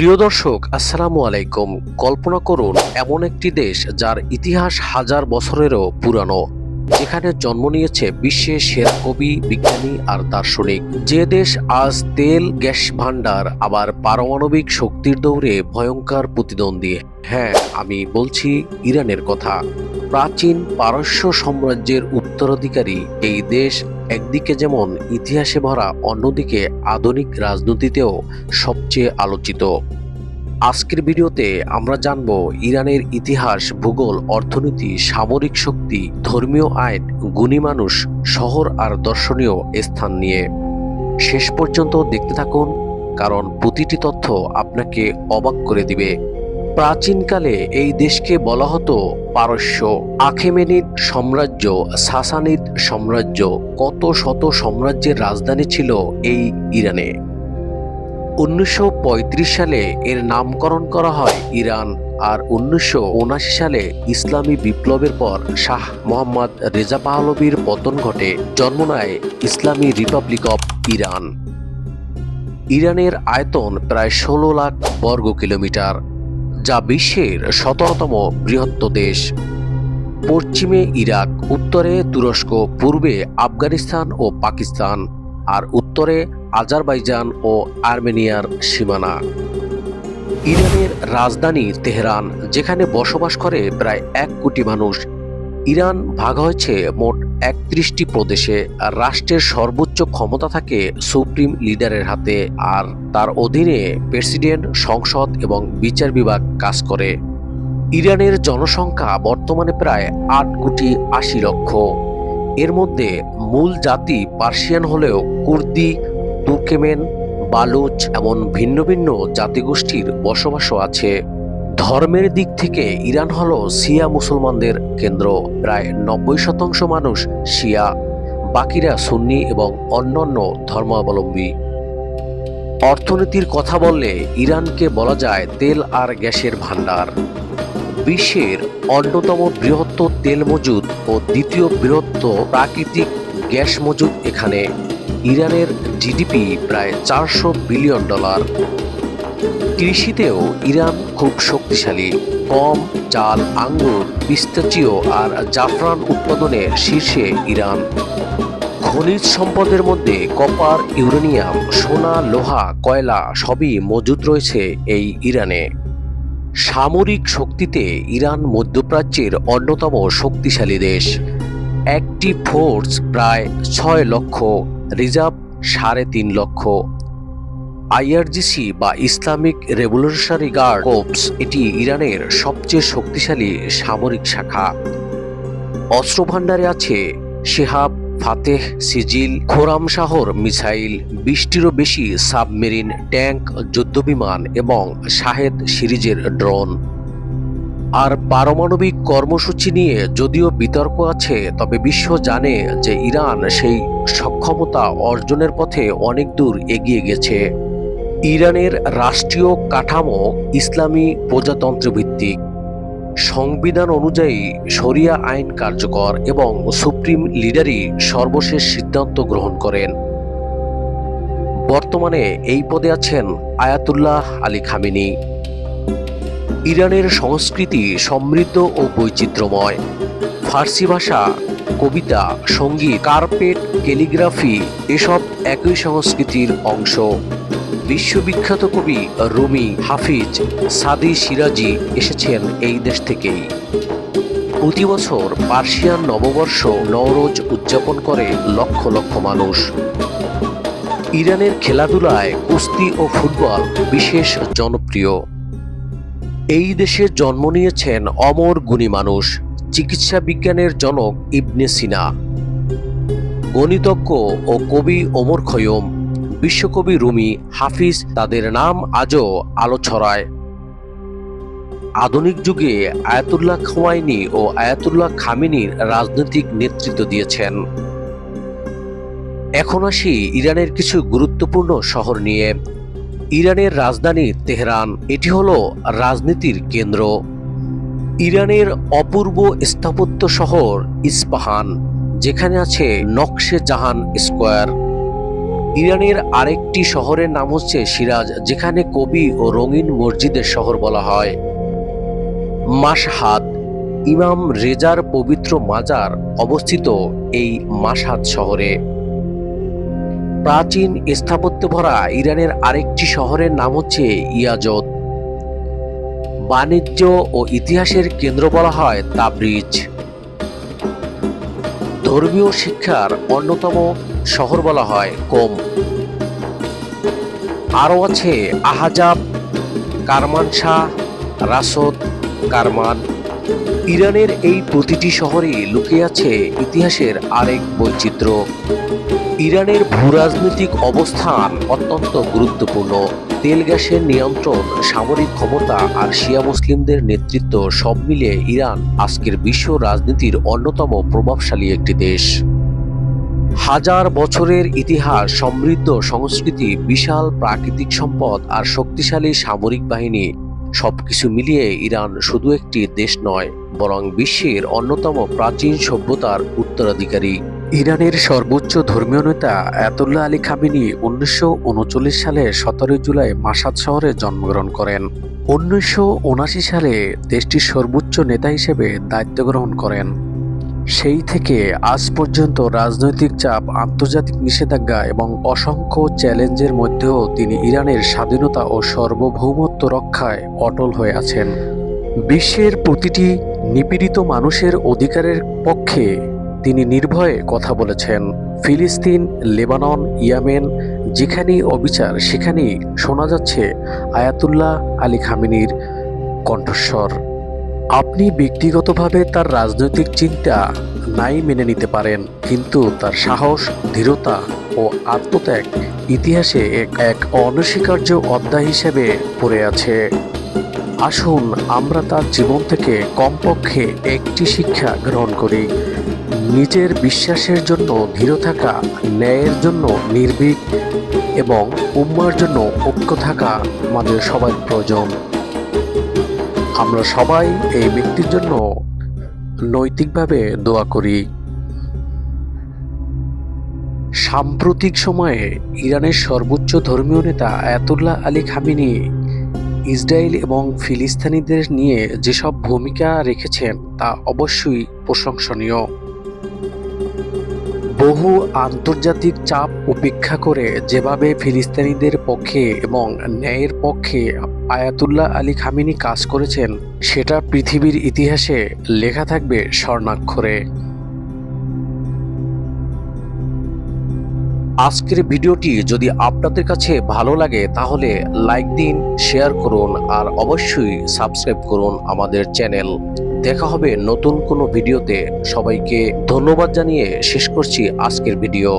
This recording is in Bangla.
প্রিয় দর্শক, আসসালামু আলাইকুম। কল্পনা করুন, এমন একটি দেশ যার ইতিহাস হাজার বছরেরও পুরানো, যেখানে জন্ম নিয়েছে বিশ্বের সেরা কবি, বিজ্ঞানী আর দার্শনিক। যে দেশ আজ তেল, গ্যাস ভান্ডার আবার পারমাণবিক শক্তির দৌড়ে ভয়ঙ্কর প্রতিদ্বন্দ্বী। হ্যাঁ আমি বলছি ইরানের কথা। প্রাচীন পারস্য সাম্রাজ্যের উত্তরাধিকারী এই দেশ একদিকে যেমন ইতিহাসে ভরা, অন্যদিকে আধুনিক রাজনীতিতেও সবচেয়ে আলোচিত। আজকের ভিডিওতে আমরা জানব ইরানের ইতিহাস, ভূগোল, অর্থনীতি, সামরিক শক্তি, ধর্মীয় আইন, গুণী মানুষ, শহর আর দর্শনীয় স্থান নিয়ে। শেষ পর্যন্ত দেখতে থাকুন, কারণ প্রতিটি তথ্য আপনাকে অবাক করে দিবে। প্রাচীনকালে এই দেশকে বলা হতো পারস্য। আখেমেনিদ সাম্রাজ্য, সাসানিদ সাম্রাজ্য, কত শত সাম্রাজ্যের রাজধানী ছিল এই ইরানে। উনিশশো পঁয়ত্রিশ সালে এর নামকরণ করা হয় ইরান আর উনিশশো সালে ইসলামী বিপ্লবের পর শাহ মোহাম্মদ রেজা পাহলবির পতন ঘটে, জন্ম নেয় ইসলামী রিপাবলিক অফ ইরান। ইরানের আয়তন প্রায় ষোলো লাখ বর্গ কিলোমিটার। যা বিশ্বের সতেরোতম বৃহত্ত দেশ। পশ্চিমে ইরাক, উত্তরে তুরস্ক, পূর্বে আফগানিস্তান ও পাকিস্তান, আর উত্তরে আজারবাইজান ও আর্মেনিয়ার সীমানা। ইরানের রাজধানী তেহরান, যেখানে বসবাস করে প্রায় এক কোটি মানুষ ইরান ভাগ হয়েছে মোট একত্রিশটি প্রদেশে, আর রাষ্ট্রের সর্বোচ্চ ক্ষমতা থাকে সুপ্রিম লিডারের হাতে, আর তার অধীনে প্রেসিডেন্ট, সংসদ এবং বিচার বিভাগ কাজ করে। ইরানের জনসংখ্যা বর্তমানে প্রায় আট কোটি আশি লক্ষ। এর মধ্যে মূল জাতি পার্সিয়ান হলেও কুর্দি, তুর্কেমেন, বালুচ এমন ভিন্ন ভিন্ন জাতিগোষ্ঠীর বসবাসও আছে। ধর্মের দিক থেকে ইরান হল শিয়া মুসলমানদের কেন্দ্র। প্রায় নব্বই শতাংশ মানুষ শিয়া, বাকিরা সুন্নি এবং অন্যান্য ধর্মাবলম্বী। অর্থনীতির কথা বললে ইরানকে বলা যায় তেল আর গ্যাসের ভান্ডার বিশ্বের অন্যতম বৃহত্তর তেল মজুদ ও দ্বিতীয় বৃহত্ত প্রাকৃতিক গ্যাস মজুদ এখানে। ইরানের জিডিপি প্রায় চারশো বিলিয়ন ডলার। কৃষিতেও ইরান খুব শক্তিশালী। গম, চাল, আঙ্গুর, পিস্তাচিও আর জাফরান উৎপাদনে শীর্ষে ইরান। খনিজ সম্পদের মধ্যে কপার, ইউরেনিয়াম, সোনা, লোহা, কয়লা সবই মজুদ রয়েছে এই ইরানে। সামরিক শক্তিতে ইরান মধ্যপ্রাচ্যের অন্যতম শক্তিশালী দেশ। একটি ফোর্স প্রায় ছয় লক্ষ, রিজার্ভ সাড়ে তিন লক্ষ। আইআরজিসি বা ইসলামিক রেভলিউশনারি গার্ড কোপস, এটি ইরানের সবচেয়ে শক্তিশালী সামরিক শাখা। অস্ত্রভাণ্ডারে আছে শেহাব, ফাতেহ, সিজিল, খোরাম শাহর মিসাইল, বিশটিরও বেশি সাবমেরিন ট্যাঙ্ক, যুদ্ধবিমান এবং শাহেদ সিরিজের ড্রোন। আর পারমাণবিক কর্মসূচি নিয়ে যদিও বিতর্ক আছে, তবে বিশ্ব জানে যে ইরান সেই সক্ষমতা অর্জনের পথে অনেক দূর এগিয়ে গেছে। ইরানের রাষ্ট্রীয় কাঠামো ইসলামী প্রজাতন্ত্র ভিত্তিক সংবিধান অনুযায়ী শরিয়া আইন কার্যকর এবং সুপ্রিম লিডারই সর্বশেষ সিদ্ধান্ত গ্রহণ করেন। বর্তমানে এই পদে আছেন আয়াতুল্লাহ আলী খামিনি। ইরানের সংস্কৃতি সমৃদ্ধ ও বৈচিত্র্যময়। ফার্সি ভাষা, কবিতা, সংগীত, কার্পেট, ক্যালিগ্রাফি এসব একই সংস্কৃতির অংশ। বিশ্ববিখ্যাত কবি রুমি হাফিজ সাদি সিরাজি এসেছেন এই দেশ থেকেই। প্রতি বছর পার্সিয়ান নববর্ষ নওরোজ উদযাপন করে লক্ষ লক্ষ মানুষ। ইরানের খেলাধুলায়, কুস্তি ও ফুটবল বিশেষ জনপ্রিয়। এই দেশে জন্ম নিয়েছেন অমর গুণী মানুষ, চিকিৎসা বিজ্ঞানের জনক ইবনে সিনা। গণিতজ্ঞ ও কবি ওমর খৈয়ম। বিশ্বকবি রুমি হাফিজ তাদের নাম আজও আলো ছড়ায়। আধুনিক যুগে আয়াতুল্লাহ খোয়াইনি ও আয়াতুল্লাহ খামিনির রাজনৈতিক নেতৃত্ব দিয়েছেন। এখন আসি ইরানের কিছু গুরুত্বপূর্ণ শহর নিয়ে। ইরানের রাজধানী তেহরান, এটি হলো রাজনীতির কেন্দ্র। ইরানের অপূর্ব স্থাপত্য শহর ইস্পাহান, যেখানে আছে নকশে জাহান স্কোয়ার। ইরানের আরেকটি শহরের নাম হচ্ছে সিরাজ, যেখানে কবি ও রঙিন মসজিদের শহর বলা হয়। মাসহাদ ইমাম রেজার পবিত্র মাজার অবস্থিত এই মাসহাদ শহরে। প্রাচীন স্থাপত্য ভরা ইরানের আরেকটি শহরের নাম হচ্ছে ইয়াজত বাণিজ্য ও ইতিহাসের কেন্দ্র বলা হয় তাবরিজ। ধর্মীয় শিক্ষার অন্যতম শহর বলা হয় কোম। আরও আছে আহাজাব কারমানশাহ রাসদ, কারমান। ইরানের এই প্রতিটি শহরে লুকিয়ে আছে ইতিহাসের আরেক বৈচিত্র্য। ইরানের ভূরাজনৈতিক অবস্থান অত্যন্ত গুরুত্বপূর্ণ। তেল গ্যাসের নিয়ন্ত্রণ, সামরিক ক্ষমতা আর শিয়া মুসলিমদের নেতৃত্ব সব মিলিয়ে ইরান আজকের বিশ্ব রাজনীতির অন্যতম প্রভাবশালী একটি দেশ। হাজার বছরের ইতিহাস, সমৃদ্ধ সংস্কৃতি, বিশাল প্রাকৃতিক সম্পদ আর শক্তিশালী সামরিক বাহিনী সবকিছু মিলিয়ে ইরান শুধু একটি দেশ নয়, বরং বিশ্বের অন্যতম প্রাচীন সভ্যতার উত্তরাধিকারী। ইরানের সর্বোচ্চ ধর্মীয় নেতা আয়াতুল্লাহ আলী খামিনি উনিশশো সালে সতেরোই জুলাই মাসাদ শহরে জন্মগ্রহণ করেন। উনিশশো সালে দেশটির সর্বোচ্চ নেতা হিসেবে দায়িত্ব গ্রহণ করেন। সেই থেকে আজ পর্যন্ত রাজনৈতিক চাপ, আন্তর্জাতিক নিষেধাজ্ঞা এবং অসংখ্য চ্যালেঞ্জের মধ্যেও তিনি ইরানের স্বাধীনতা ও সার্বভৌমত্ব রক্ষায় অটল হয়ে আছেন। বিশ্বের প্রতিটি নিপীড়িত মানুষের অধিকারের পক্ষে তিনি নির্ভয়ে কথা বলেছেন। ফিলিস্তিন, লেবানন, ইয়ামেন যেখানেই অবিচার, সেখানেই শোনা যাচ্ছে আয়াতুল্লাহ আলী খামিনীর কণ্ঠস্বর। আপনি ব্যক্তিগতভাবে তার রাজনৈতিক চিন্তা নাই মেনে নিতে পারেন, কিন্তু তার সাহস দৃঢ়তা ও আত্মত্যাগ ইতিহাসে এক এক অনস্বীকার্য অধ্যায় হিসেবে পড়ে আছে। আসুন আমরা তার জীবন থেকে কমপক্ষে একটি শিক্ষা গ্রহণ করি। নিজের বিশ্বাসের জন্য ধীর থাকা, ন্যায়ের জন্য নির্ভীক এবং উম্মার জন্য ঐক্য থাকা আমাদের সবার প্রয়োজন। আমরা সবাই এই ব্যক্তির জন্য নৈতিকভাবে দোয়া করি। সাম্প্রতিক সময়ে ইরানের সর্বোচ্চ ধর্মীয় নেতা আয়াতুল্লাহ আলী খামিনি ইসরায়েল এবং ফিলিস্তানিদের নিয়ে যেসব ভূমিকা রেখেছেন তা অবশ্যই প্রশংসনীয়। বহু আন্তর্জাতিক চাপ উপেক্ষা করে যেভাবে ফিলিস্তিনিদের পক্ষে এবং ন্যায়ের পক্ষে আয়াতুল্লাহ আলী খামিনি কাজ করেছেন, সেটা পৃথিবীর ইতিহাসে লেখা থাকবে স্বর্ণাক্ষরে। আজকের ভিডিওটি যদি আপনাদের কাছে ভালো লাগে, তাহলে লাইক দিন, শেয়ার করুন, আর অবশ্যই সাবস্ক্রাইব করুন আমাদের চ্যানেল। দেখা হবে নতুন কোনো ভিডিওতে। সবাইকে ধন্যবাদ জানিয়ে শেষ করছি আজকের ভিডিও।